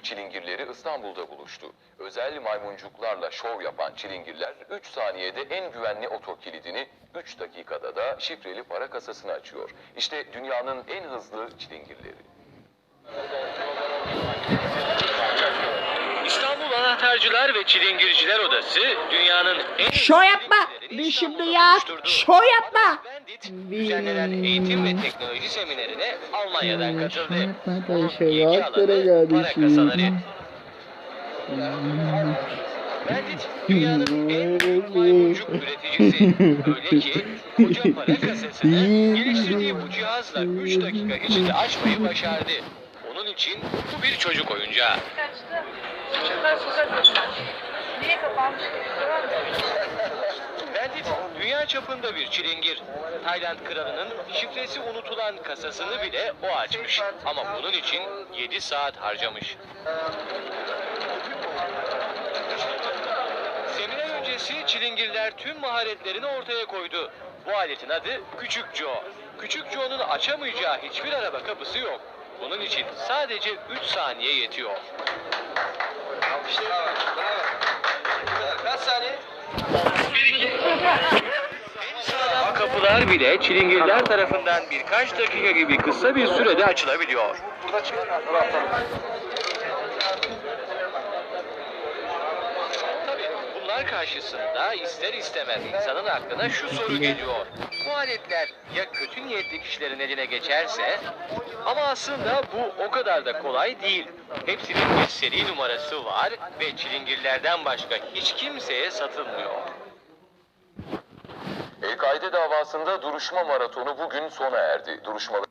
çilingirleri İstanbul'da buluştu. Özel maymuncuklarla şov yapan çilingirler 3 saniyede en güvenli otokilidini 3 dakikada da şifreli para kasasını açıyor. İşte dünyanın en hızlı çilingirleri. İstanbul Anahtarcılar ve Çilingirciler Odası dünyanın en Şov yapma. Bir şimdi ya. Şov yapma. Düzenlenen eğitim ve teknoloji seminerine Almanya'dan katıldı. Şu ilgi alanı para kasaları. Bandit dünyanın en büyük maymuncuk üreticisi. Öyle ki koca para kasasını geliştirdiği bu cihazla 3 dakika içinde açmayı başardı. Onun için bu bir çocuk oyuncağı. Bandit dünya çapında bir çilingir. Tayland kralının şifresi unutulan kasasını bile o açmış. Ama bunun için 7 saat harcamış. Seminer öncesi çilingirler tüm maharetlerini ortaya koydu. Bu aletin adı Küçük Joe. Küçük Joe'nun açamayacağı hiçbir araba kapısı yok. Bunun için sadece 3 saniye yetiyor. Kaç saniye? Sağlam kapılar bile çilingirler tarafından birkaç dakika gibi kısa bir sürede açılabiliyor. Burada bunlar karşısında ister istemez insanın aklına şu soru geliyor. Bu aletler ya kötü niyetli kişilerin eline geçerse ama aslında bu o kadar da kolay değil. Hepsinin bir seri numarası var ve çilingirlerden başka hiç kimseye satılmıyor. El-Kaide davasında duruşma maratonu bugün sona erdi. Duruşmalar